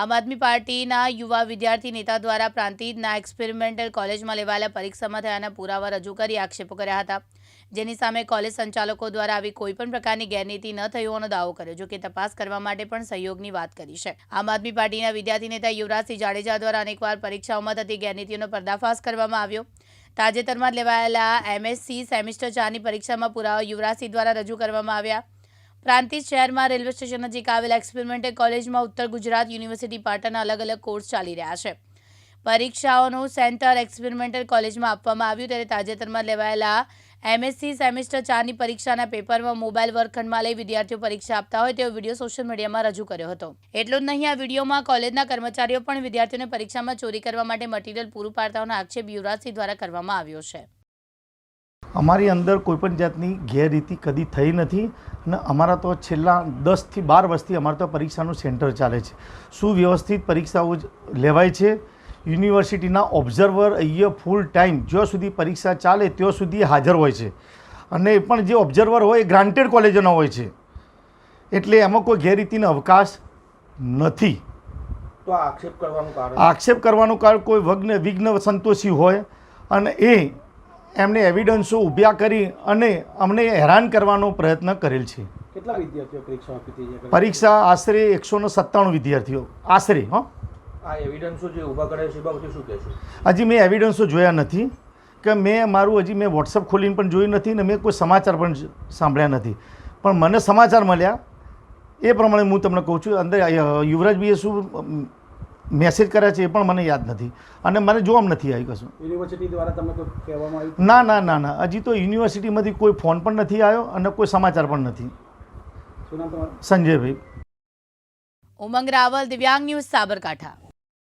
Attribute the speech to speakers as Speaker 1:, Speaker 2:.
Speaker 1: આમ આદમી પાર્ટીના યુવા વિદ્યાર્થી નેતા દ્વારા પ્રાંતિજના એક્સપેરિમેન્ટલ કોલેજમાં લેવાયેલા પરીક્ષામાં થયાના પુરાવા રજૂ કરી આક્ષેપો કર્યા હતા. જેની સામે કોલેજ સંચાલકો દ્વારા આવી કોઈપણ પ્રકારની ગેરનીતિ ન થઈ હોવાનો દાવો કર્યો, જો કે તપાસ કરવા માટે પણ સહયોગની વાત કરી છે. આમ આદમી પાર્ટીના વિદ્યાર્થી નેતા યુવરાજસિંહ જાડેજા દ્વારા અનેકવાર પરીક્ષાઓમાં થતી ગેરનીતિઓનો પર્દાફાશ કરવામાં આવ્યો. તાજેતરમાં લેવાયેલા એમએસસી સેમિસ્ટર ચારની પરીક્ષામાં પુરાવા યુવરાજસિંહ દ્વારા રજૂ કરવામાં આવ્યા. પ્રાંતિજ શહેરમાં રેલવે સ્ટેશન નજીક આવેલા એક્સપેરિમેન્ટલ કોલેજમાં ઉત્તર ગુજરાત યુનિવર્સિટી પાટણના અલગ અલગ કોર્સ ચાલી રહ્યા છે. પરીક્ષાઓનું સેન્ટર એક્સપેરિમેન્ટલ કોલેજમાં આપવામાં આવ્યું ત્યારે તાજેતરમાં લેવાયેલા એમએસસી સેમિસ્ટર ચારની પરીક્ષાના પેપરમાં મોબાઈલ વર્ગખંડમાં લઈ વિદ્યાર્થીઓ પરીક્ષા આપતા હોય તેવો વીડિયો સોશિયલ મીડિયામાં રજૂ કર્યો હતો. એટલું જ નહીં, આ વિડીયોમાં કોલેજના કર્મચારીઓ પણ વિદ્યાર્થીઓને પરીક્ષામાં ચોરી કરવા માટે મટીરીયલ પૂરું પાડતા હોવાનો આક્ષેપ યુવરાજસિંહ દ્વારા કરવામાં આવ્યો છે.
Speaker 2: અમારી અંદર કોઈપણ જાતની ગેરરીતિ કદી થઈ નથી અને અમારા તો છેલ્લા દસથી બાર વર્ષથી અમારે તો પરીક્ષાનું સેન્ટર ચાલે છે. સુવ્યવસ્થિત પરીક્ષાઓ લેવાય છે. યુનિવર્સિટીના ઓબ્ઝર્વર અહીંયા ફૂલ ટાઈમ જ્યાં સુધી પરીક્ષા ચાલે ત્યાં સુધી હાજર હોય છે. અને એ પણ જે ઓબ્ઝર્વર હોય એ ગ્રાન્ટેડ કોલેજોના હોય છે. એટલે એમાં કોઈ ગેરરીતિનો અવકાશ નથી.
Speaker 3: તો આક્ષેપ કરવાનું કારણ?
Speaker 2: આક્ષેપ કરવાનું કારણ કોઈ વગ્ન વિઘ્ન સંતોષી હોય અને એ એમને એવિડન્સો ઊભ્યા કરી અને અમને હેરાન કરવાનો પ્રયત્ન કરેલ છે.
Speaker 3: કેટલા વિદ્યાર્થીઓ પરીક્ષા આપી હતી
Speaker 2: પરીક્ષા આશરે એકસો ને સત્તાણું વિદ્યાર્થીઓ. આશરે હં.
Speaker 3: આ એવિડન્સો જે ઊભા કરે છે બાબતે શું કહેશો?
Speaker 2: હજી મેં એવિડન્સો જોયા નથી કે મેં મારું હજી મેં વોટ્સઅપ ખોલીને પણ જોયું નથી ને મેં કોઈ સમાચાર પણ સાંભળ્યા નથી. પણ મને સમાચાર મળ્યા. એ પ્રમાણે હું તમને કહું છું અંદર યુવરાજભાઈએ શું મેસેજ કર્યા છે એ પણ મને યાદ નથી. અને મને જોવામાં નથી આવી કશું.
Speaker 3: યુનિવર્સિટી દ્વારા તમને કોઈ કહેવામાં આવ્યું?
Speaker 2: ના ના ના ના. હજી તો યુનિવર્સિટીમાંથી કોઈ ફોન પણ નથી આવ્યો અને કોઈ સમાચાર પણ નથી. સંજયભાઈ.
Speaker 1: ઉમંગ રાવલ દિવ્યાંગ ન્યૂઝ સાબરકાંઠા.